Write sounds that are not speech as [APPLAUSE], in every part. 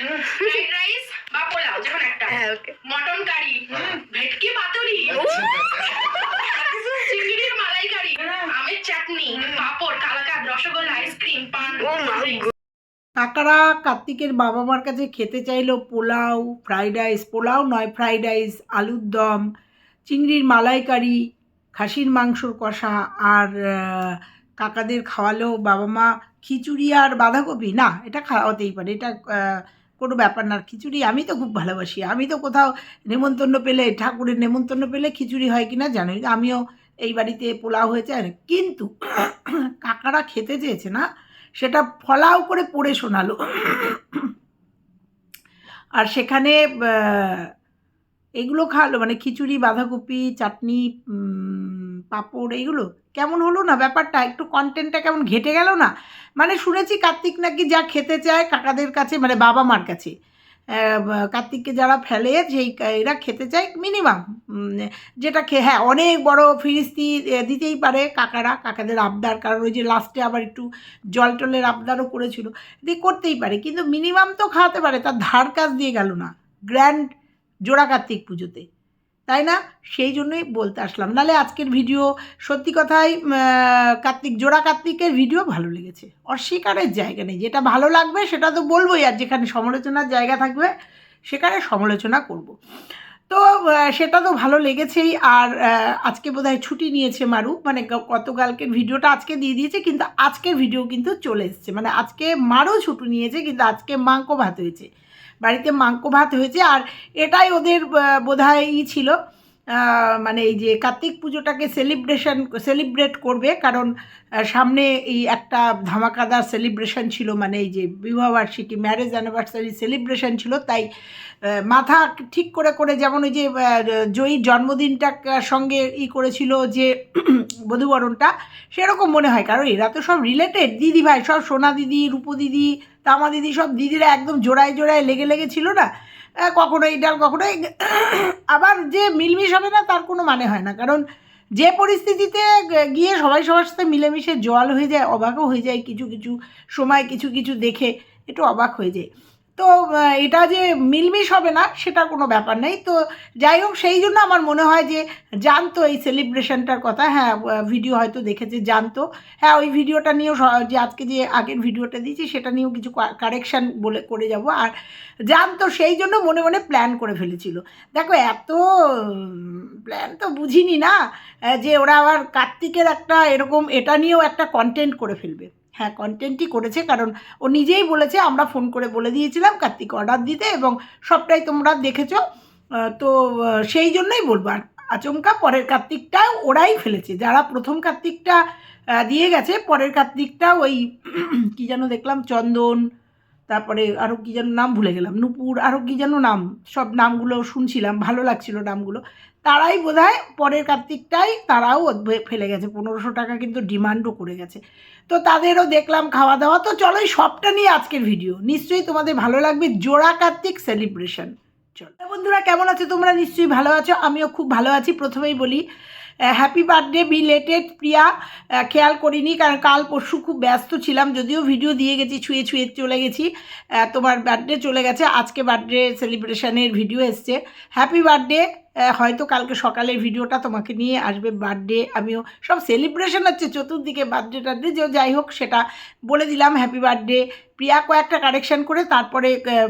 Fried rice বা পোলাও যেমন একটা। হ্যাঁ ওকে মটন কারি ভেটকি পাতুরি। চিংড়ির মালাইকারি আমের চাটনি পাঁপড় কালাকাদ রসগোল্লা আইসক্রিম পান। গো। কাকারা কার্তিকের বাবা মার কাছে খেতে চাইলো পোলাও ফ্রাইড রাইস পোলাও নয় ফ্রাইড রাইস আলুর দম চিংড়ির মালাইকারি খাসির মাংসর কষা আর কাকাদের খাওয়ালো বাবা মা খিচুড়ি আর বাঁধাকপি। না এটা খাওয়াতেই পারে। এটা কোনো ব্যাপার না। খিচুড়ি আমি তো খুব ভালোবাসি। আমি তো কোথাও নেমন্তন্ন পেলে, ঠাকুরের নেমন্তন্ন পেলে খিচুড়ি হয় কি না। জানি আমিও এই বাড়িতে পোলাও হয়েছে আর কিন্তু [COUGHS] কাকারা খেতে চেয়েছে না, সেটা ফলাও করে পড়ে শোনালো। [COUGHS] আর সেখানে এগুলো খাওয়ালো। মানে খিচুড়ি, বাঁধাকপি, চাটনি পাঁপড়, এইগুলো? কেমন হলো না ব্যাপারটা? একটু কন্টেন্টটা কেমন ঘেটে গেল না? মানে শুনেছি কার্তিক নাকি যা খেতে চায় কাকাদের কাছে মানে বাবা মার কাছে। কার্তিককে যারা ফেলে সেই এরা খেতে চায় মিনিমাম যেটা খেয়ে হ্যাঁ অনেক বড় ফিরিস্তি দিতেই পারে কাকারা, কাকাদের আবদার, কারণ ওই যে লাস্টে আবার একটু জল টলের আবদারও করেছিল। দিয়ে করতেই পারে, কিন্তু মিনিমাম তো খাওয়াতে পারে, তার ধার কাজ দিয়ে গেল না। গ্র্যান্ড জোড়া কার্তিক পুজোতে। তাই না? সেই জন্যই বলতে আসলাম। নালে আজকের ভিডিও সত্যি কথাই কার্তিক, জোড়া কার্তিকের ভিডিও ভালো লেগেছে। অস্বীকারের জায়গা নেই। যেটা ভালো লাগবে সেটা তো বলবোই, আর যেখানে সমালোচনার জায়গা থাকবে সেখানে সমালোচনা করব। তো সেটা তো ভালো লেগেছেই, আর আজকে বোধহয় ছুটি নিয়েছে মারু। মানে গতকালকের ভিডিওটা আজকে দিয়ে দিয়েছে, কিন্তু আজকের ভিডিও কিন্তু চলে এসছে। মানে আজকে মারও ছুটি নিয়েছে, কিন্তু আজকে মাংক ভাত হয়েছে। বাড়িতে মাংক ভাত হয়েছে আর এটাই ওদের বোধহয় ই ছিল। মানে এই যে কার্তিক পুজোটাকে সেলিব্রেশন সেলিব্রেট করবে, কারণ সামনে এই একটা ধামাকাদার সেলিব্রেশন ছিল মানে এই যে বিবাহবার্ষিকী ম্যারেজ অ্যানিভার্সারি সেলিব্রেশন ছিল, তাই মাথা ঠিক করে করে যেমন ওই যে জয়ীর জন্মদিনটার সঙ্গে ই করেছিল যে [CLEARS THROAT] বধুবরণটা, সেরকম মনে হয়, কারণ এরা তো সব রিলেটেড দিদি ভাই সব সোনা দিদি, রূপো দিদি, তামা দিদি সব দিদিরা একদম জোড়ায় জোড়ায় লেগে লেগে ছিল না? কখনো এই ডাল কখনো আবার যে মিলমিশ হবে না, তার কোনো মানে হয় না। কারণ যে পরিস্থিতিতে গিয়ে সবাই সবার সাথে মিলেমিশে জল হয়ে যায়, অবাকও হয়ে যায়, কিছু কিছু সময় কিছু কিছু দেখে একটু অবাক হয়ে যায়। তো এটা যে মিলমিশ হবে না, সেটা কোনো ব্যাপার নেই। তো যাই হোক, সেই জন্য আমার মনে হয় যে জানতো এই সেলিব্রেশনটার কথা। হ্যাঁ ভিডিও হয়তো দেখেছে, জানতো। হ্যাঁ ওই ভিডিওটা নিয়েও যে আজকে যে আগের ভিডিওটা দিয়েছি, সেটা নিয়েও কিছু কারেকশান বলে, করে যাব। আর জানতো, সেই জন্য মনে মনে প্ল্যান করে ফেলেছিল। দেখো, এত প্ল্যান তো বুঝিনি না যে ওরা আবার কার্তিকের একটা এরকম, এটা নিয়েও একটা কন্টেন্ট করে ফেলবে। হ্যাঁ কন্টেন্টই করেছে। কারণ ও নিজেই বলেছে, আমরা ফোন করে বলে দিয়েছিলাম, কার্তিক অর্ডার দিতে এবং সবটাই তোমরা দেখেছ। তো সেই জন্যই বলব। আর আচমকা পরের কার্তিকটা ওরাই ফেলেছে। যারা প্রথম কার্তিকটা দিয়ে গেছে, পরের কার্তিকটা ওই [CLEARS THROAT] কি যেন দেখলাম, চন্দন, তারপরে আরও কী যেন নাম ভুলে গেলাম, নুপুর আরও কী যেন নাম, সব নামগুলো শুনছিলাম, ভালো লাগছিল নামগুলো। তারাই বোধহয় পরের কার্তিকটাই তারাও ফেলে গেছে। পনেরোশো টাকা কিন্তু ডিমান্ডও করে গেছে। তো তাদেরও দেখলাম খাওয়া দাওয়া। তো চলোই সবটা নিয়ে আজকের ভিডিও নিশ্চয়ই তোমাদের ভালো লাগবে জোড়া কার্তিক সেলিব্রেশন চলো। বন্ধুরা, কেমন আছো তোমরা? নিশ্চয়ই ভালো আছো। আমিও খুব ভালো আছি। প্রথমেই বলি হ্যাপি বার্থডে বিলেটেড প্রিয়া। খেয়াল করিনি, কারণ কাল পরশু খুব ব্যস্ত ছিলাম, যদিও ভিডিও দিয়ে গেছি, ছুঁয়ে ছুঁয়ে চলে গেছি। তোমার বার্থডে চলে গেছে। আজকে বার্থডে সেলিব্রেশনের ভিডিও এসছে। হ্যাপি বার্থডে হয়তো কালকে সকালের ভিডিওটা তোমাকে নিয়ে আসবে বার্থডে আমিও সব সেলিব্রেশন হচ্ছে, চতুর্দিকে বার্থডে টার্থডে যে যাই হোক সেটা বলে দিলাম হ্যাপি বার্থডে প্রিয়া কয়েকটা কারেকশান করে তারপরে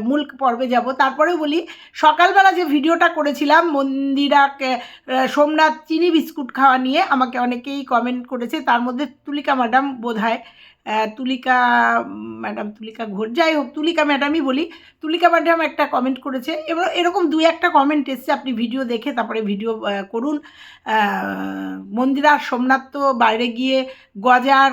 মূল পর্বে যাব। তারপরেও বলি, সকালবেলা যে ভিডিওটা করেছিলাম মন্দিরা সোমনাথ চিনি বিস্কুট খাওয়া নিয়ে, আমাকে অনেকেই কমেন্ট করেছে, তার মধ্যে তুলিকা ম্যাডাম বোধ তুলিকা, ম্যাডাম, তুলিকা ঘোষ, যাই হোক, তুলিকা ম্যাডামই বলি। তুলিকা ম্যাডাম একটা কমেন্ট করেছে, এবার এরকম দু একটা কমেন্ট এসছে, আপনি ভিডিও দেখে তারপরে ভিডিও করুন। মন্দিরা সোমনাথ তো বাইরে গিয়ে গজার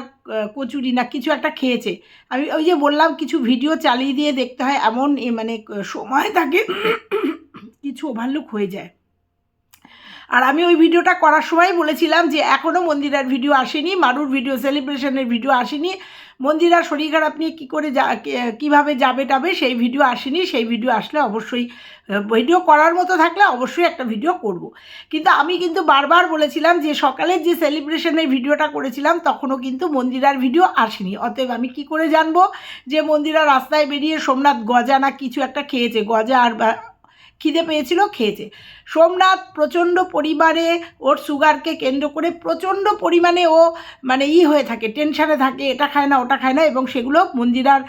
কচুরি না কিছু একটা খেয়েছে। আমি ওই যে বললাম, কিছু ভিডিও চালিয়ে দিয়ে দেখতে হয়, এমন মানে সময় থাকে, কিছু ওভারলুক হয়ে যায়। আর আমি ওই ভিডিওটা করার সময় বলেছিলাম যে এখনও মন্দিরার ভিডিও আসেনি, মারুর ভিডিও সেলিব্রেশনের ভিডিও আসেনি মন্দিরা শরীর খারাপ নিয়ে কী করে যা কীভাবে যাবে টাবে সেই ভিডিও আসেনি, সেই ভিডিও আসলে অবশ্যই ভিডিও করার মতো থাকলে অবশ্যই একটা ভিডিও করব। কিন্তু আমি কিন্তু বারবার বলেছিলাম যে সকালের যে সেলিব্রেশনের ভিডিওটা করেছিলাম তখনও কিন্তু মন্দিরার ভিডিও আসেনি অতএব আমি কি করে জানব যে মন্দিরা রাস্তায় বেরিয়ে সোমনাথ গজা না কিছু একটা খেয়েছে, গজা আর খিদে পেয়েছিল, খেয়েছে। সোমনাথ প্রচণ্ড পরিমাণে ওর সুগারকে কেন্দ্র করে প্রচণ্ড পরিমাণে ও মানে ই হয়ে থাকে, টেনশানে থাকে, এটা খায় না, ওটা খায় না, এবং সেগুলো মন্দিরার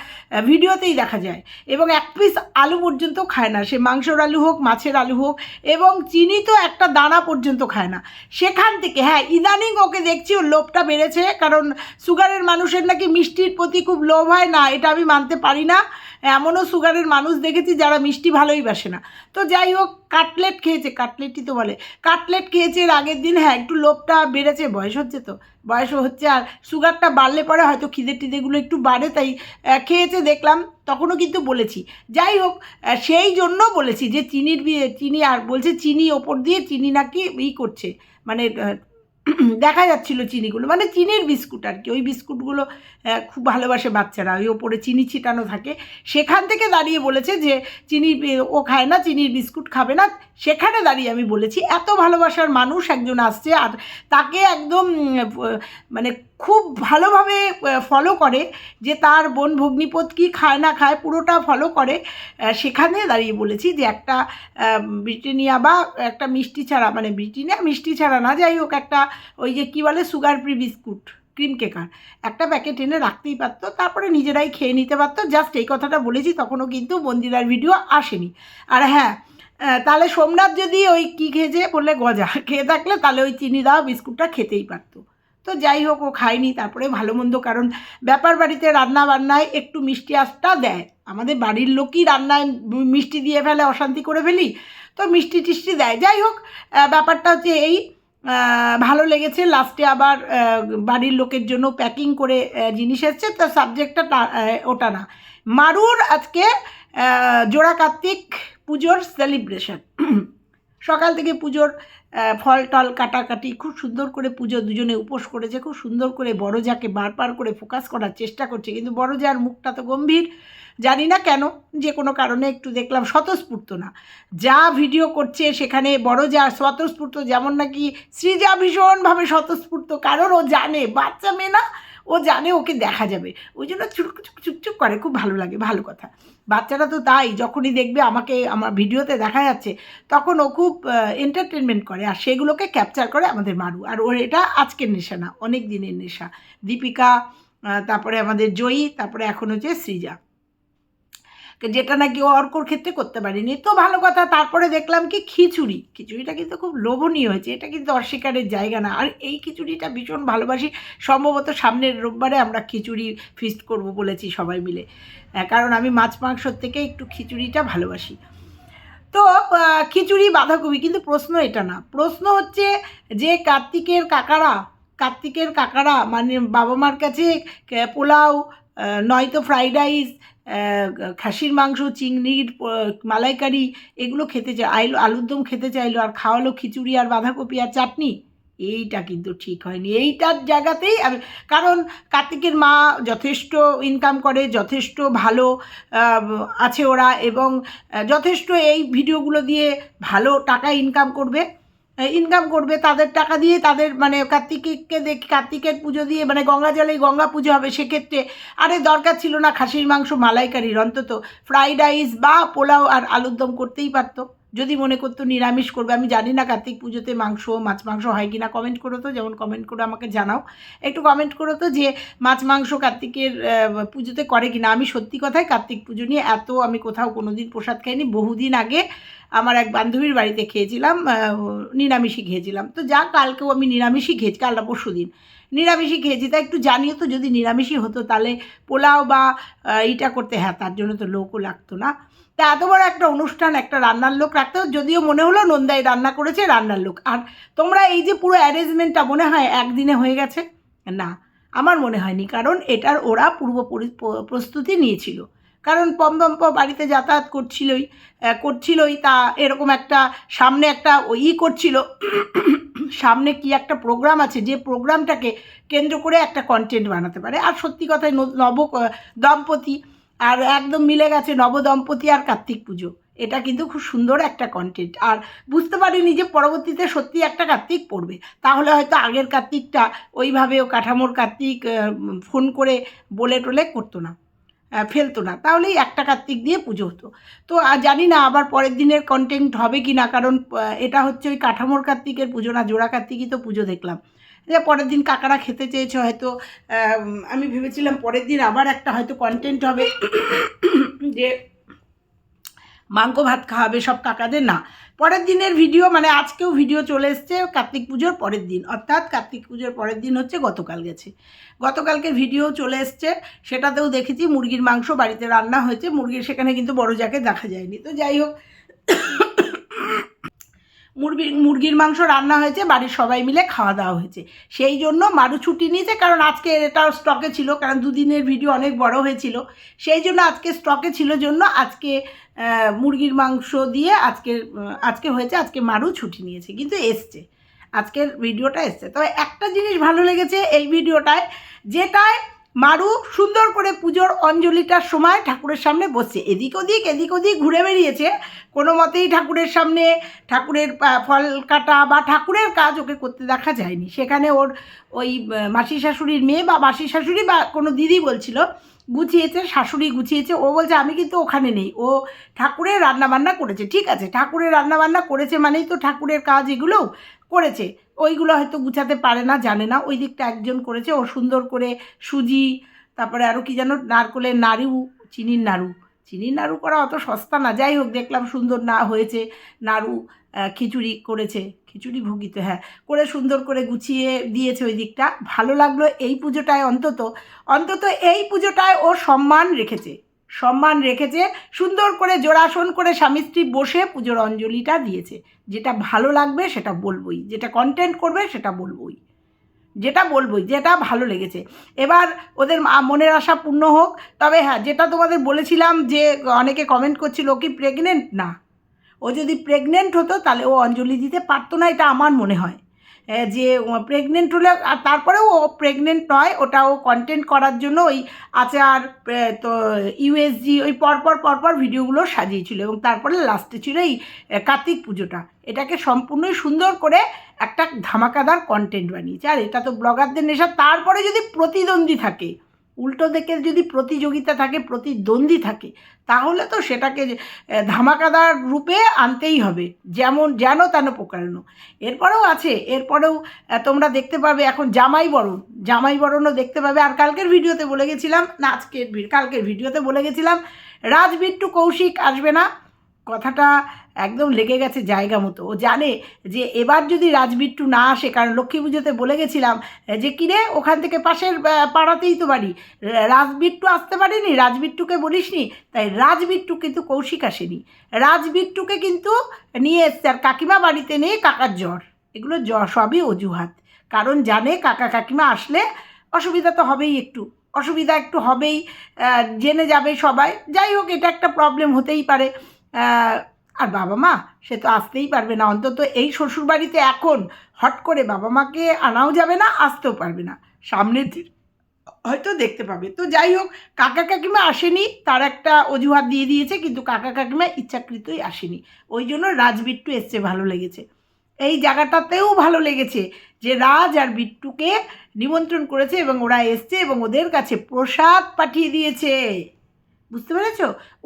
ভিডিওতেই দেখা যায়। এবং এক পিস আলু পর্যন্ত খায় না, সে মাংসর আলু হোক, মাছের আলু হোক, এবং চিনি তো একটা দানা পর্যন্ত খায় না। সেখান থেকে হ্যাঁ ইদানিং ওকে দেখছি ওর লোভটা বেড়েছে, কারণ সুগারের মানুষের নাকি মিষ্টির প্রতি খুব লোভ হয় না, এটা আমি মানতে পারি না। এমনও সুগারের মানুষ দেখেছি যারা মিষ্টি ভালোই বাসে না। তো যাই হোক, কাটলেট খেয়েছে, কাটলেটই তো বলে। কাটলেট খেয়েছে এর আগের দিন হ্যাঁ একটু লোভটা বেড়েছে, বয়স হচ্ছে তো। বয়স হচ্ছে আর সুগারটা বাড়লে পরে হয়তো খিদে টিদেগুলো একটু বাড়ে, তাই খেয়েছে, দেখলাম, তখনও কিন্তু বলেছি। যাই হোক সেই জন্য বলেছি যে, চিনির চিনি আর বলছে, চিনি ওপর দিয়ে, চিনি নাকি ই করছে মানে [CLEARS THROAT] দেখা যাচ্ছিল চিনিগুলো। মানে চিনির বিস্কুট আর কি। ওই বিস্কুটগুলো খুব ভালোবাসে বাচ্চারা। ওই ওপরে চিনি ছিটানো থাকে। সেখান থেকে দাঁড়িয়ে বলেছে যে, চিনি, ও খায় না, চিনির বিস্কুট খাবে না। সেখানে দাঁড়িয়ে আমি বলেছি, এত ভালোবাসার মানুষ একজন আসছে আর তাকে একদম মানে খুব ভালোভাবে ফলো করে যে তার বোন ভগ্নিপত কি খায় না খায় পুরোটা ফলো করে। সেখানে দাঁড়িয়ে বলেছি যে একটা ব্রিটানিয়া বা একটা মিষ্টি ছাড়া মানে ব্রিটানিয়া মিষ্টি ছাড়া না, যাই হোক একটা ওই যে কী বলে সুগার ফ্রি বিস্কুট, ক্রিম কেকার, একটা প্যাকেট এনে রাখতেই পারতো, তারপরে নিজেরাই খেয়ে নিতে পারতো। জাস্ট এই কথাটা বলেছি, তখনও কিন্তু মন্দিরার ভিডিও আসেনি। আর হ্যাঁ তাহলে সোমনাথ যদি ওই কী খেয়েছে বললে গজা, খেয়ে থাকলে তাহলে ওই চিনি দেওয়া বিস্কুটটা খেতেই পারতো। তো যাই হোক, ও খায়নি, তারপরে ভালো মন্দ, কারণ ব্যাপার বাড়িতে রান্না বান্নায় একটু মিষ্টি আঁচটা দেয়। আমাদের বাড়ির লোকই রান্নায় মিষ্টি দিয়ে ফেলে, অশান্তি করে ফেলি, তো মিষ্টি টিষ্টি দেয়। যাই হোক ব্যাপারটা হচ্ছে এই ভালো লেগেছে। লাস্টে আবার বাড়ির লোকের জন্য প্যাকিং করে জিনিস এসছে তার সাবজেক্টটা ওটা না। মারুর আজকে জোড়া কার্তিক পুজোর সেলিব্রেশন। [CLEARS THROAT] সকাল থেকে পুজোর ফল টল কাটাকাটি, খুব সুন্দর করে পুজো দুজনে উপোস করেছে, খুব সুন্দর করে বড় যাকে বারবার করে ফোকাস করার চেষ্টা করছে। কিন্তু বড় যার মুখটা তো গম্ভীর, জানি না কেন, যে কোনো কারণে একটু দেখলাম স্বতঃস্ফূর্ত না। যা ভিডিও করছে সেখানে বড় যা স্বতঃস্ফূর্ত, যেমন নাকি সৃজা ভীষণভাবে স্বতঃস্ফূর্ত, কারণ ও জানে, বাচ্চা মেয়ে না ও জানে ওকে দেখা যাবে। ওই জন্য চুক চুকচুক করে, খুব ভালো লাগে, ভালো কথা। বাচ্চারা তো তাই, যখনই দেখবে আমাকে, আমার ভিডিওতে দেখা যাচ্ছে, তখন ও খুব এন্টারটেনমেন্ট করে, আর সেগুলোকে ক্যাপচার করে আমাদের মারু। আর ওর এটা আজকের নেশা না, অনেক দিনের নেশা। দীপিকা তারপরে আমাদের জয়ী, তারপরে এখন হচ্ছে সৃজা। যেটা নাকি অর্কর ক্ষেত্রে করতে পারিনি। তো ভালো কথা, তারপরে দেখলাম কি খিচুড়ি। খিচুড়িটা কিন্তু খুব লোভনীয় হয়েছে। এটা কিন্তু অস্বীকারের জায়গা না। আর এই খিচুড়িটা ভীষণ ভালোবাসি। সম্ভবত সামনের রোববারে আমরা খিচুড়ি ফিস্ট করব বলেছি সবাই মিলে। কারণ আমি মাছ মাংসর থেকে একটু খিচুড়িটা ভালোবাসি। তো খিচুড়ি বাঁধাকপি কিন্তু প্রশ্ন এটা না। প্রশ্ন হচ্ছে যে কার্তিকের কাকারা কার্তিকের কাকারা মানে বাবা মার কাছে পোলাও নয়তো ফ্রাইড রাইস খাসির মাংস চিংড়ির মালাইকারি এগুলো খেতে চাই আইলো, আলুর দম খেতে চাইলো, আর খাওয়ালো খিচুড়ি আর বাঁধাকপি আর চাটনি, এইটা কিন্তু ঠিক হয়নি। এইটার জায়গাতেই আমি, কারণ কার্তিকের মা যথেষ্ট ইনকাম করে, যথেষ্ট ভালো আছে ওরা এবং যথেষ্ট এই ভিডিওগুলো দিয়ে ভালো টাকা ইনকাম করবে। ইনকাম করবে, তাদের টাকা দিয়ে তাদের মানে কার্তিককে দেখ, কার্তিকের পুজো দিয়ে মানে গঙ্গা জলে গঙ্গা পুজো হবে সেক্ষেত্রে। আরে দরকার ছিল না খাসির মাংস মালাইকারির, অন্তত ফ্রাইড রাইস বা পোলাও আর আলুর দম করতেই পারতো। যদি মনে করতো নিরামিষ করবে, আমি জানি না কার্তিক পুজোতে মাংস, মাছ মাংস হয় কি না কমেন্ট করো তো, যেমন কমেন্ট করে আমাকে জানাও। একটু কমেন্ট করো তো যে মাছ মাংস কার্তিকের পুজোতে করে কি না আমি সত্যি কথাই কার্তিক পুজো নিয়ে এত আমি কোথাও কোনো দিন প্রসাদ খাইনি। বহুদিন আগে আমার এক বান্ধবীর বাড়িতে খেয়েছিলাম নিরামিষই খেয়েছিলাম। তো যা, কালকেও আমি নিরামিষই খেয়েছি কালটা পরশু দিন। নিরামিষই খেয়েছি, তা একটু জানিও তো, যদি নিরামিষই হতো তাহলে পোলাও বা এইটা করতে হ্যাঁ তার জন্য তো লোকও লাগতো না। তা এত বড় একটা অনুষ্ঠান, একটা রান্নার লোক রাখতে যদিও মনে হলো নন্দাই রান্না করেছে, রান্নার লোক। আর তোমরা এই যে পুরো অ্যারেঞ্জমেন্টটা, মনে হয় একদিনে হয়ে গেছে? না, আমার মনে হয়নি, কারণ এটার ওরা পূর্ব প্রস্তুতি নিয়েছিল। কারণ পম্পম্প বাড়িতে যাতায়াত করছিলই করছিলই, তা এরকম একটা সামনে একটা ই করছিল। সামনে কি একটা প্রোগ্রাম আছে, যে প্রোগ্রামটাকে কেন্দ্র করে একটা কন্টেন্ট বানাতে পারে। আর সত্যি কথায় নব দম্পতি, আর একদম মিলে গেছে নবদম্পতি আর কার্তিক পুজো। এটা কিন্তু খুব সুন্দর একটা কন্টেন্ট আর বুঝতে পারিনি যে পরবর্তীতে সত্যি একটা কার্তিক পড়বে। তাহলে হয়তো আগের কার্তিকটা ওইভাবে কাঠামোর কার্তিক ফোন করে বলে টোলে করতো না। ফেলতো না। তাহলেই একটা কার্তিক দিয়ে পুজো হতো। তো জানি না আবার পরের দিনের কন্টেন্ট হবে কি না কারণ এটা হচ্ছে ওই কাঠামোর কার্তিকের পুজো না, জোড়া কার্তিকই তো পুজো দেখলাম। যে পরের দিন কাকারা খেতে চেয়েছে হয়তো, আমি ভেবেছিলাম পরের দিন আবার একটা হয়তো কন্টেন্ট হবে যে মাংস ভাত খাওয়াবে সব কাকাদের। না পরের দিনের ভিডিও মানে আজকেও ভিডিও চলে এসছে কার্তিক পুজোর পরের দিন। অর্থাৎ কার্তিক পুজোর পরের দিন হচ্ছে গতকাল গেছে। গতকালকে ভিডিও চলে এসছে, সেটাতেও দেখেছি মুরগির মাংস বাড়িতে রান্না হয়েছে। মুরগির সেখানে কিন্তু বড় যাকে দেখা যায়নি। তো যাই হোক মুরগির মুরগির মাংস রান্না হয়েছে, বাড়ির সবাই মিলে খাওয়া দাওয়া হয়েছে। সেই জন্য মারু ছুটি নিয়েছে, কারণ আজকে এটাও স্টকে ছিল, কারণ দুদিনের ভিডিও অনেক বড় হয়েছিল। সেই জন্য আজকে স্টকে ছিল জন্য আজকে মুরগির মাংস দিয়ে আজকে আজকে হয়েছে, আজকে মারু ছুটি নিয়েছে, কিন্তু এসছে। আজকের ভিডিওটা এসছে। তবে একটা জিনিস ভালো লেগেছে এই ভিডিওটায় যেটায় মারু, সুন্দর করে পুজোর অঞ্জলিটার সময় ঠাকুরের সামনে বসছে। এদিক ওদিক এদিক ওদিক ঘুরে বেরিয়েছে। কোনো মতেই ঠাকুরের সামনে ঠাকুরের ফল কাটা বা ঠাকুরের কাজ ওকে করতে দেখা যায়নি। সেখানে ওর ওই মাসি শাশুড়ির মেয়ে বা মাসি শাশুড়ি বা কোনো দিদি বলছিল গুছিয়েছে, শাশুড়ি গুছিয়েছে, ও বলছে, আমি কিন্তু ওখানে নেই। ও ঠাকুরের রান্নাবান্না করেছে, ঠিক আছে? ঠাকুরের রান্নাবান্না করেছে মানেই তো ঠাকুরের কাজ এগুলোও করেছে। ওইগুলো হয়তো গুছাতে পারে না, জানে না। ওই দিকটা একজন করেছে, ও সুন্দর করে সুজি, তারপরে আরও কি যেন, নারকলের নাড়ু, চিনির নাড়ু। চিনির নাড়ু করা অত সস্তা না, যাই হোক, দেখলাম সুন্দর না হয়েছে নাড়ু। খিচুড়ি করেছে, খিচুড়ি ভুগিত হ্যাঁ করে সুন্দর করে গুছিয়ে দিয়েছে ওই দিকটা। ভালো লাগল এই পুজোটায় অন্তত অন্তত এই পুজোটায় ও সম্মান রেখেছে সম্মান রেখেছে, সুন্দর করে জোড়াসন করে স্বামী স্ত্রী বসে পুজোর অঞ্জলিটা দিয়েছে। যেটা ভালো লাগবে সেটা বলবই, যেটা কন্টেন্ট করবে সেটা বলবই, যেটা বলবোই, যেটা ভালো লেগেছে। এবার ওদের মনের আশা পূর্ণ হোক, তবে হ্যাঁ যেটা তোমাদের বলেছিলাম যে অনেকে কমেন্ট করছিল কি প্রেগনেন্ট না। ও যদি প্রেগনেন্ট হতো, তাহলে ও অঞ্জলি দিতে পারতো না, এটা আমার মনে হয়। যে প্রেগনেন্ট হলে, আর তারপরেও ও প্রেগনেন্ট নয়, ওটা ও কন্টেন্ট করার জন্য ওই আচার তো ইউএসজি ওই পরপর পরপর ভিডিওগুলো সাজিয়েছিল এবং তারপরে লাস্টে ছিল এই কার্তিক পুজোটা। এটাকে সম্পূর্ণই সুন্দর করে একটা ধামাকাদার কন্টেন্ট বানিয়েছে। আর এটা তো ব্লগারদের নেশা। তারপরে যদি প্রতিদ্বন্দ্বী থাকে উল্টো দিকে যদি প্রতিযোগিতা থাকে, প্রতিদ্বন্দ্বী থাকে, তাহলে তো সেটাকে ধামাকাদার রূপে আনতেই হবে। যেমন, যেন তেন প্রকারণ। এরপরেও আছে, এরপরেও তোমরা দেখতে পাবে এখন জামাই বরণ। জামাই বরণও দেখতে পাবে। আর কালকের ভিডিওতে বলে গেছিলাম, না, আজকের কালকের ভিডিওতে বলে গেছিলাম রাজবিট্টু কৌশিক আসবে না। কথাটা একদম লেগে গেছে জায়গা মতো। ও জানে যে এবার যদি রাজবিট্টু না আসে, কারণ লক্ষ্মী পুজোতে বলে গেছিলাম যে কিরে ওখান থেকে পাশের পাড়াতেই তো বাড়ি। রাজবিট্টু আসতে পারেনি? রাজবিট্টুকে বলিসনি? তাই রাজবিট্টু কিন্তু কৌশিক আসেনি। রাজবিট্টুকে কিন্তু নিয়ে এসছে, আর কাকিমা বাড়িতে নেই কাকার জ্বর। এগুলো জ্বর সবই অজুহাত। কারণ জানে কাকা কাকিমা আসলে অসুবিধা তো হবেই একটু। অসুবিধা একটু হবেই জেনে যাবে সবাই। যাই হোক, এটা একটা প্রবলেম হতেই পারে। আর বাবা মা, সে তো আসতেই পারবে না। অন্তত এই শ্বশুরবাড়িতে এখন হট করে বাবা মাকে আনাও যাবে না, আসতেও পারবে না। সামনের দিন হয়তো দেখতে পাবে। তো যাই হোক, কাকা কাকিমা আসেনি, তার একটা অজুহাত দিয়ে দিয়েছে, কিন্তু কাকা কাকিমা ইচ্ছাকৃতই আসেনি। ওই জন্য রাজবিট্টু এসছে, ভালো লেগেছে। এই জায়গাটাতেও ভালো লেগেছে যে রাজ আর বিট্টুকে নিমন্ত্রণ করেছে এবং ওরা এসছে এবং ওদের কাছে প্রসাদ পাঠিয়ে দিয়েছে। বুঝতে পেরেছ?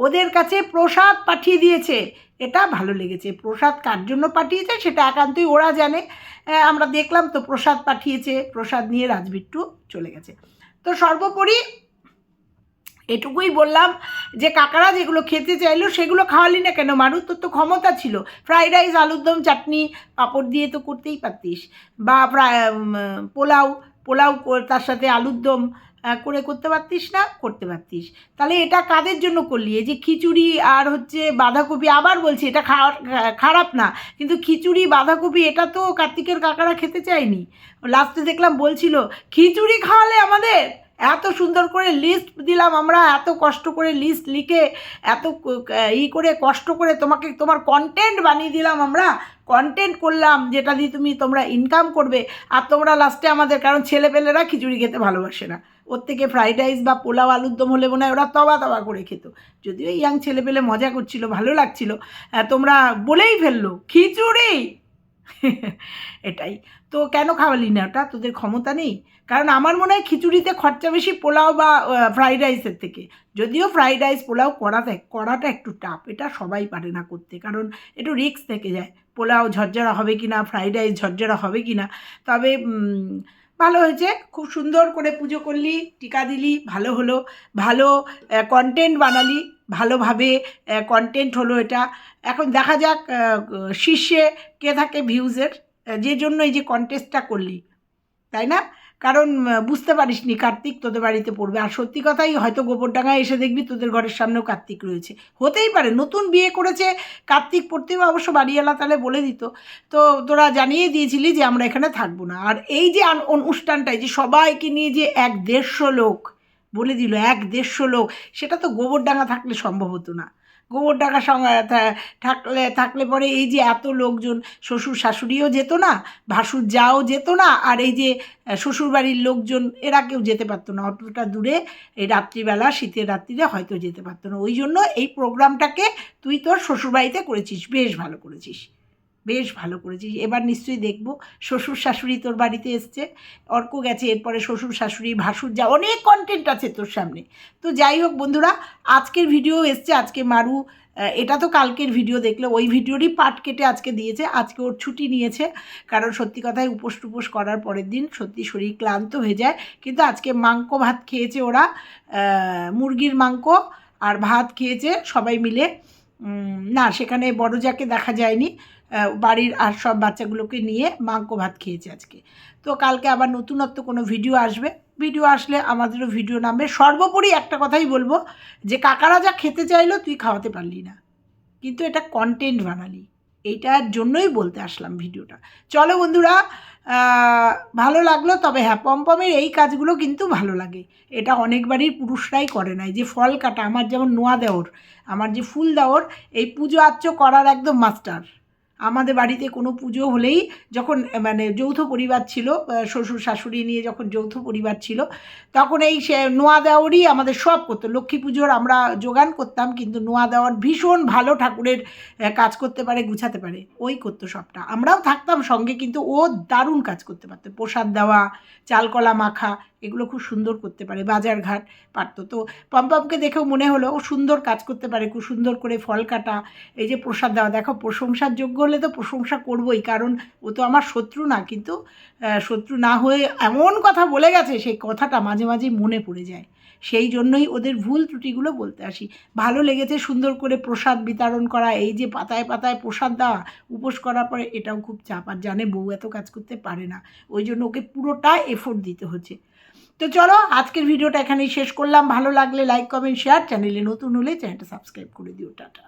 ওদের কাছে প্রসাদ পাঠিয়ে দিয়েছে। এটা ভালো লেগেছে। প্রসাদ কার জন্য পাঠিয়েছে সেটা একান্তই ওরা জানে। আমরা দেখলাম তো প্রসাদ পাঠিয়েছে। প্রসাদ নিয়ে রাজবিট্টু চলে গেছে। তো সর্বোপরি এটুকুই বললাম যে, কাকারা যেগুলো খেতে চাইলো সেগুলো খাওয়ালি না কেন? মানুষ তোর তো ক্ষমতা ছিল। ফ্রাইড রাইস, আলুর দম, চাটনি, পাঁপড় দিয়ে তো করতেই পারতিস। বা পোলাও পোলাও তার সাথে আলুর দম করে করতে পারতিস না, করতে পারতিস। তাহলে এটা কাদের জন্য করলি? এই যে খিচুড়ি আর হচ্ছে বাঁধাকপি, আবার বলছি এটা খারাপ না, কিন্তু খিচুড়ি, বাঁধাকপি এটা তো কার্তিকের কাকারা খেতে চায়নি। লাস্টে দেখলাম বলছিল, খিচুড়ি খাওয়ালে আমাদের এত সুন্দর করে লিস্ট দিলাম আমরা, এত কষ্ট করে লিস্ট লিখে, এত ই করে কষ্ট করে তোমাকে, তোমার কন্টেন্ট বানিয়ে দিলাম আমরা কন্টেন্ট করলাম, যেটা দিয়ে তুমি তোমরা ইনকাম করবে, আর তোমরা লাস্টে আমাদের, কারণ ছেলেপেলেরা খিচুড়ি খেতে ভালোবাসে না। ওর থেকে ফ্রাইড রাইস বা পোলাও আলুর দম হলে মনে হয় ওরা তবা তবা করে খেত। যদিও ইয়াং ছেলে পেলে মজা করছিল, ভালো লাগছিল। তোমরা বলেই ফেলল, খিচুড়ি! [LAUGHS] এটাই। তো কেন খাওয়ালি না ওটা? তোদের ক্ষমতা নেই? কারণ আমার মনে হয় খিচুড়িতে খরচা বেশি পোলাও বা ফ্রাইড রাইসের থেকে। যদিও ফ্রাইড রাইস পোলাও করা দেয় করাটা একটু টাফ এটা সবাই পারে না করতে। কারণ একটু রিস্ক থেকে যায়। পোলাও ঝরঝরা হবে কি না ফ্রাইড রাইস ঝরঝরা হবে কি না তবে ভালো হয়েছে। খুব সুন্দর করে পুজো করলি, টিকা দিলি, ভালো হলো। ভালো কন্টেন্ট বানালি, ভালোভাবে কন্টেন্ট হলো এটা। এখন দেখা যাক শীর্ষে কে থাকে ভিউজের যে জন্য এই যে কন্টেস্টটা করলি। তাই না? কারণ বুঝতে পারিসনি কার্তিক তোদের বাড়িতে পড়বে। আর সত্যি কথাই হয়তো গোবরডাঙ্গায় এসে দেখবি তোদের ঘরের সামনেও কার্তিক রয়েছে। হতেই পারে, নতুন বিয়ে করেছে কার্তিক পড়তেও অবশ্য বাড়িওয়ালা তাহলে বলে দিত। তো তোরা জানিয়ে দিয়েছিলি যে আমরা এখানে থাকব না। আর এই যে অনুষ্ঠানটায় যে সবাইকে নিয়ে যে এক দেড়শো লোক, বলে দিল এক দেড়শো লোক, সেটা তো গোবরডাঙ্গা থাকলে সম্ভব হতো না। গোবরডাঙ্গা ডাকা থাকলে থাকলে পরে এই যে এত লোকজন, শ্বশুর শাশুড়িও যেত না ভাসুর যাও যেত না, আর এই যে শ্বশুরবাড়ির লোকজন, এরা কেউ যেতে পারতো না। অতটা দূরে এই রাত্রিবেলা, শীতের রাত্রিরে হয়তো যেতে পারতো না। ওই জন্য এই প্রোগ্রামটাকে তুই তোর শ্বশুরবাড়িতে করেছিস, বেশ ভালো করেছিস। বেশ ভালো করেছিস এবার নিশ্চয়ই দেখব, শ্বশুর শাশুড়ি তোর বাড়িতে এসছে। অর্ক গেছে, এরপরে শ্বশুর শাশুড়ি, ভাসুর যা, অনেক কন্টেন্ট আছে তোর সামনে। তো যাই হোক বন্ধুরা, আজকের ভিডিও এসছে, আজকে মারু এটা তো কালকের ভিডিও দেখলে, ওই ভিডিওরই পাট কেটে আজকে দিয়েছে, আজকে ওর ছুটি নিয়েছে। কারণ সত্যি কথায় উপোস টুপোস করার পরের দিন সত্যি শরীর ক্লান্ত হয়ে যায়। কিন্তু আজকে মাংক ভাত খেয়েছে ওরা মুরগির মাংক আর ভাত খেয়েছে সবাই মিলে। না, সেখানে বড়জাকে দেখা যায়নি। বাড়ির আর সব বাচ্চাগুলোকে নিয়ে মাংক ভাত খেয়েছে আজকে। তো কালকে আবার নতুনত্ব কোনো ভিডিও আসবে। ভিডিও আসলে আমাদেরও ভিডিও নামবে। সর্বোপরি একটা কথাই বলব যে, কাকারা যা খেতে চাইলো তুই খাওয়াতে পারলি না। কিন্তু এটা কন্টেন্ট বানালি। এইটার জন্যই বলতে আসলাম ভিডিওটা। চলো বন্ধুরা ভালো লাগল, তবে হ্যাঁ পমপমের এই কাজগুলো কিন্তু ভালো লাগে। এটা অনেকবারই পুরুষরাই করে নাই। যে ফল কাটা, আমার যেমন নোয়া দেওর, আমার যে ফুল দেওর, এই পুজো আচ্চ করার একদম মাস্টার আমাদের বাড়িতে কোনো পুজো হলেই যখন মানে যৌথ পরিবার ছিল শ্বশুর শাশুড়ি নিয়ে যখন যৌথ পরিবার ছিল, তখন এই সে নোয়া দেওয়ারই আমাদের সব করতো। লক্ষ্মী পুজোর আমরা যোগান করতাম, কিন্তু নোয়া দেওয়ার ভীষণ ভালো ঠাকুরের কাজ করতে পারে, গুছাতে পারে। ওই করতো সবটা। আমরাও থাকতাম সঙ্গে, কিন্তু ও দারুণ কাজ করতে পারতো। প্রসাদ দেওয়া, চালকলা মাখা এগুলো খুব সুন্দর করতে পারে বাজার ঘাট পারতো তো পম্পমকে দেখেও মনে হলো, ও সুন্দর কাজ করতে পারে, খুব সুন্দর করে ফল কাটা, এই যে প্রসাদ দেওয়া। দেখো, প্রশংসার যোগ্য হলে তো প্রশংসা করবই, কারণ ও তো আমার শত্রু না, কিন্তু শত্রু না হয়ে এমন কথা বলে গেছে, সেই কথাটা মাঝে মাঝে মনে পড়ে যায়। সেই জন্যই ওদের ভুল ত্রুটিগুলো বলতে আসি। ভালো লেগেছে সুন্দর করে প্রসাদ বিতরণ করা, এই যে পাতায় পাতায় প্রসাদ দেওয়া, উপোস করার পরে এটাও খুব চাপ, আর জানে বউ এত কাজ করতে পারে না। ওই জন্য ওকে পুরোটা এফোর্ট দিতে হচ্ছে। তো চলো, আজকের ভিডিওটা এখানেই শেষ করলাম। ভালো লাগলে লাইক কমেন্ট শেয়ার চ্যানেলে নতুন হলে চ্যানেলটা সাবস্ক্রাইব করে দিও। টাটা।